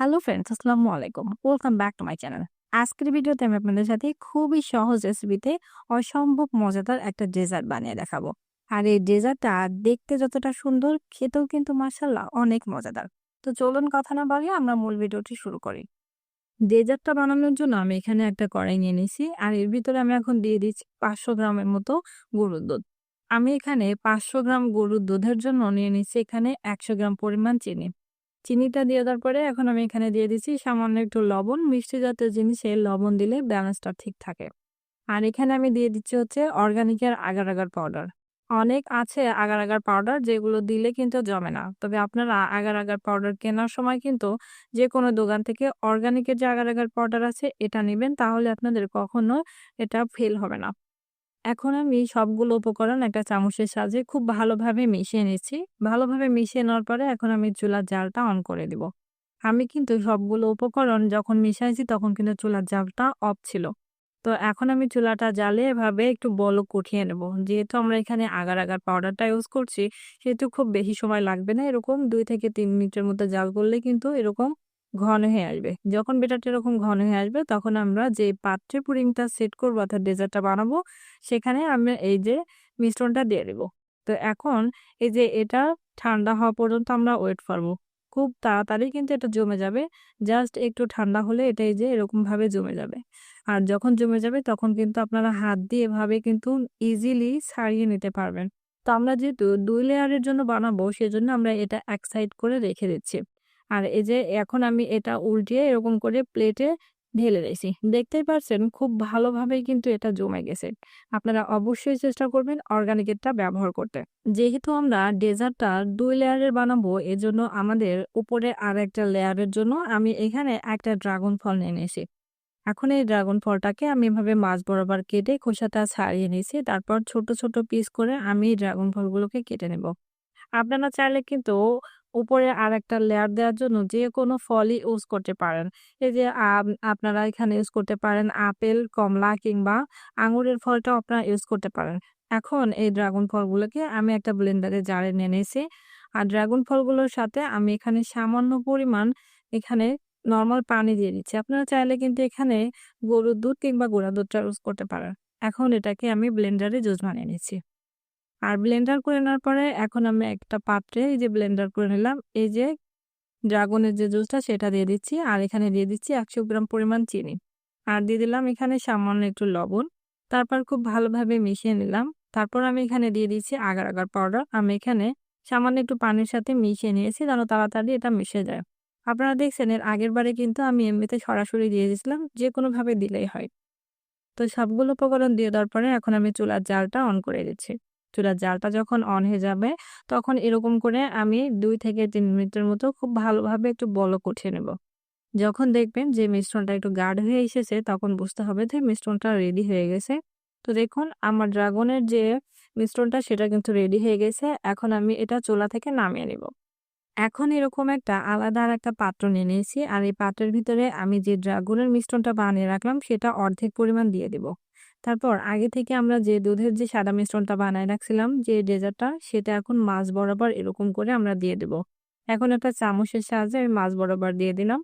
Hello friends, আসসালামু আলাইকুম। Welcome back to my channel. আজকের ভিডিওতে আমি আপনাদের সাথে খুবই সহজ রেসিপিতে অসম্ভব মজাদার একটা ডেজার্ট বানিয়ে দেখাবো। আর এই ডেজার্টটা দেখতে যতটা সুন্দর, খেতেও কিন্তু মার্শাল্লাহ অনেক মজাদার। তো চলুন কথা না বাড়িয়ে আমরা মূল ভিডিওটি শুরু করি। ডেজার্টটা বানানোর জন্য আমি এখানে একটা কড়াই নিয়ে নিয়েছি। আর এর ভিতরে আমি এখন দিয়ে দিচ্ছি পাঁচশো গ্রামের মতো গরুর দুধ। আমি এখানে পাঁচশো গ্রাম গরুর দুধের জন্য নিয়ে নিচ্ছি এখানে একশো গ্রাম পরিমাণ চিনি। চিনিটা দিয়ে দেওয়ার পরে এখন আমি এখানে দিয়ে দিচ্ছি সামান্য একটু লবণ, মিষ্টি জাতীয় জিনিসে লবণ দিলে ব্যালেন্সটা ঠিক থাকে। আর এখানে আমি দিয়ে দিচ্ছি হচ্ছে অর্গানিকের আগার আগার পাউডার অনেক আছে আগার আগার পাউডার যেগুলো দিলে কিন্তু জমে না। তবে আপনারা আগার আগার পাউডার কেনার সময় কিন্তু যে কোনো দোকান থেকে অর্গানিকের যে আগার আগার পাউডার আছে এটা নেবেন, তাহলে আপনাদের কখনো এটা ফেল হবে না। এখন আমি সবগুলো উপকরণ একটা চামচের সাহায্যে খুব ভালোভাবে মিশিয়ে নিচ্ছি। ভালোভাবে মিশিয়ে নেওয়ার পরে এখন আমি চুলার জালটা অন করে দিব। আমি কিন্তু সবগুলো উপকরণ যখন মিশাইছি তখন কিন্তু চুলার জালটা অফ ছিল। তো এখন আমি চুলাটা জ্বালে এভাবে একটু বলক উঠিয়ে নেব। যেহেতু আমরা এখানে আগার আগার পাউডারটা ইউজ করছি, সেহেতু খুব বেশি সময় লাগবে না। এরকম দুই থেকে তিন মিনিটের মধ্যে জাল করলে কিন্তু এরকম ঘন হয়ে আসবে। যখন বেটারটা এরকম ঘন হয়ে আসবে, তখন আমরা যে পাত্রে পুডিংটা সেট করব অর্থাৎ ডেজার্টটা বানাবো, সেখানে আমরা এই যে মিশ্রণটা দিয়ে দেবো। তো এখন এই যে এটা ঠান্ডা হওয়া পর্যন্ত আমরা ওয়েট করব। খুব তাড়াতাড়ি কিন্তু এটা জমে যাবে। জাস্ট একটু ঠান্ডা হলে এটা এই যে এরকমভাবে জমে যাবে। আর যখন জমে যাবে, তখন কিন্তু আপনারা হাত দিয়ে এভাবে কিন্তু ইজিলি ছাড়িয়ে নিতে পারবেন। তো আমরা যেহেতু দুই লেয়ারের জন্য বানাবো, সেজন্য আমরা এটা এক সাইড করে রেখে দিচ্ছি। আর এই যে এখন আমি এটা উল্টিয়ে এরকম করে প্লেটে ঢেলে দিয়েছি। দেখতেই পারছেন খুব ভালোভাবেই কিন্তু এটা জমে গেছে। আপনারা অবশ্যই চেষ্টা করবেন অর্গানিকেরটা ব্যবহার করতে। যেহেতু আমরা ডেজার্টটা দুই লেয়ারের বানাবো, এজন্য আমাদের উপরে আর একটা লেয়ারের জন্য আমি এখানে একটা ড্রাগন ফল নিয়ে নিয়েছি। এখন এই ড্রাগন ফলটাকে আমি এভাবে মাছ বরাবর কেটে খোসাটা ছাড়িয়ে নিয়েছি। তারপর ছোট ছোট পিস করে আমি ড্রাগন ফলগুলোকে কেটে নেব। আপনারা চাইলে কিন্তু উপরে আর একটা লেয়ার দেওয়ার জন্য যে কোনো ফলই ইউজ করতে পারেন। এই যে আপনারা এখানে ইউজ করতে পারেন আপেল, কমলা কিংবা আঙুরের ফলটাও আপনারা ইউজ করতে পারেন। এখন এই ড্রাগন ফলগুলোকে আমি একটা ব্লেন্ডারে জারে নিয়ে নিয়েছি। আর ড্রাগন ফলগুলোর সাথে আমি এখানে সামান্য পরিমাণ এখানে নর্মাল পানি দিয়ে দিচ্ছি। আপনারা চাইলে কিন্তু এখানে গরুর দুধ কিংবা গোড়া দুধটা ইউজ করতে পারেন। এখন এটাকে আমি ব্লেন্ডারে জুস বানিয়ে নিচ্ছি। আর ব্লেন্ডার করে নেওয়ার পরে এখন আমি একটা পাত্রে এই যে ব্লেন্ডার করে নিলাম। এই যে ড্রাগনের যে জুসটা, সেটা দিয়ে দিচ্ছি। আর এখানে দিয়ে দিচ্ছি একশো গ্রাম পরিমাণ চিনি। আর দিয়ে দিলাম এখানে সামান্য একটু লবণ। তারপর খুব ভালোভাবে মিশিয়ে নিলাম। তারপর আমি এখানে দিয়ে দিচ্ছি আগার আগার পাউডার। আমি এখানে সামান্য একটু পানির সাথে মিশিয়ে নিয়েছি যেন তাড়াতাড়ি এটা মিশে যায়। আপনারা দেখছেন এর আগের বারে কিন্তু আমি এমনিতে সরাসরি দিয়ে দিয়েছিলাম, যে কোনোভাবে দিলেই হয়। তো সবগুলো উপকরণ দিয়ে দেওয়ার পরে এখন আমি চুলার জালটা অন করে দিচ্ছি। চুলার জালটা যখন অন হয়ে যাবে, তখন এরকম করে আমি দুই থেকে তিন মিনিটের মতো খুব ভালোভাবে একটু বলক উঠিয়ে নেব। যখন দেখবেন যে মিশ্রণটা একটু গাঢ় হয়ে এসেছে, তখন বুঝতে হবে যে মিশ্রণটা রেডি হয়ে গেছে। তো দেখুন, আমার ড্রাগনের যে মিশ্রণটা, সেটা কিন্তু রেডি হয়ে গেছে। এখন আমি এটা চুলা থেকে নামিয়ে নেব। এখন এরকম একটা আলাদা আর একটা পাত্র নিয়ে নিয়েছি। আর এই পাত্রের ভিতরে আমি যে ড্রাগনের মিশ্রণটা বানিয়ে রাখলাম, সেটা অর্ধেক পরিমাণ দিয়ে দিব। তারপর আগে থেকে আমরা যে দুধের যে সাদা মিশ্রণটা বানায় রাখছিলাম, যে ডেজার্টটা, সেটা এখন মাছ বরাবর এরকম করে আমরা দিয়ে দেব। এখন একটা চামচের সাহায্যে আমি মাছ বরাবর দিয়ে দিলাম।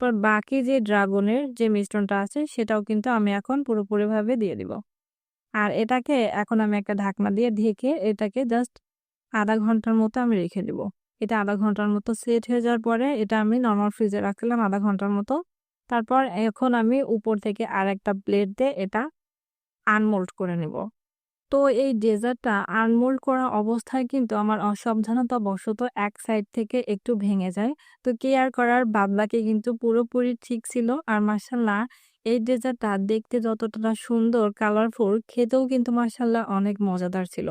পর বাকি যে ড্রাগনের যে মিশ্রণটা আছে, সেটাও কিন্তু আমি এখন পুরোপুরিভাবে দিয়ে দিব। আর এটাকে এখন আমি একটা ঢাকনা দিয়ে ঢেকে এটাকে জাস্ট আধা ঘণ্টার মতো আমি রেখে দেব। এটা আধা ঘণ্টার মতো সেট হয়ে যাওয়ার পরে এটা আমি নর্মাল ফ্রিজে রাখলাম আধা ঘণ্টার মতো। তারপর এখন আমি উপর থেকে আর একটা প্লেট দিয়ে এটা আনমোল্ড করে নেব। তো এই ডেজার্টটা আনমোল্ড করা অবস্থায় কিন্তু আমার অসাবধানতা বশত এক সাইড থেকে একটু ভেঙে যায়। তো কেয়ার করার বাদবাকি কিন্তু পুরোপুরি ঠিক ছিল। আর মার্শাল্লাহ এই ডেজার্টটা দেখতে যতটা সুন্দর কালারফুল খেতেও কিন্তু মার্শাল্লাহ অনেক মজাদার ছিল।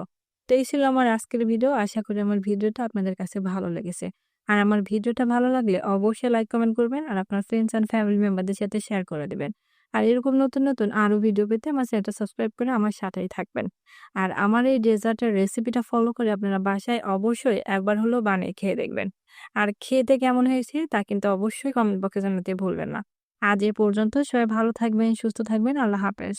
তো এই ছিল আমার আজকের ভিডিও আশা করি আমার ভিডিওটা আপনাদের কাছে ভালো লেগেছে। আর আমার ভিডিওটা ভালো লাগলে অবশ্যই লাইক কমেন্ট করবেন। আর আপনার ফ্রেন্ডস অ্যান্ড ফ্যামিলি মেম্বারদের সাথে শেয়ার করে দেবেন। আর এরকম নতুন নতুন আরও ভিডিও পেতে আমার চ্যানেলটা সাবস্ক্রাইব করে আমার সাথেই থাকবেন। আর আমার এই ডেজার্টের রেসিপিটা ফলো করে আপনারা বাসায় অবশ্যই একবার হলেও বানিয়ে খেয়ে দেখবেন। আর খেতে কেমন হয়েছে তা কিন্তু অবশ্যই কমেন্ট বক্সে জানাতে ভুলবেন না। আজ এ পর্যন্ত সবাই ভালো থাকবেন, সুস্থ থাকবেন, আল্লাহ হাফেজ।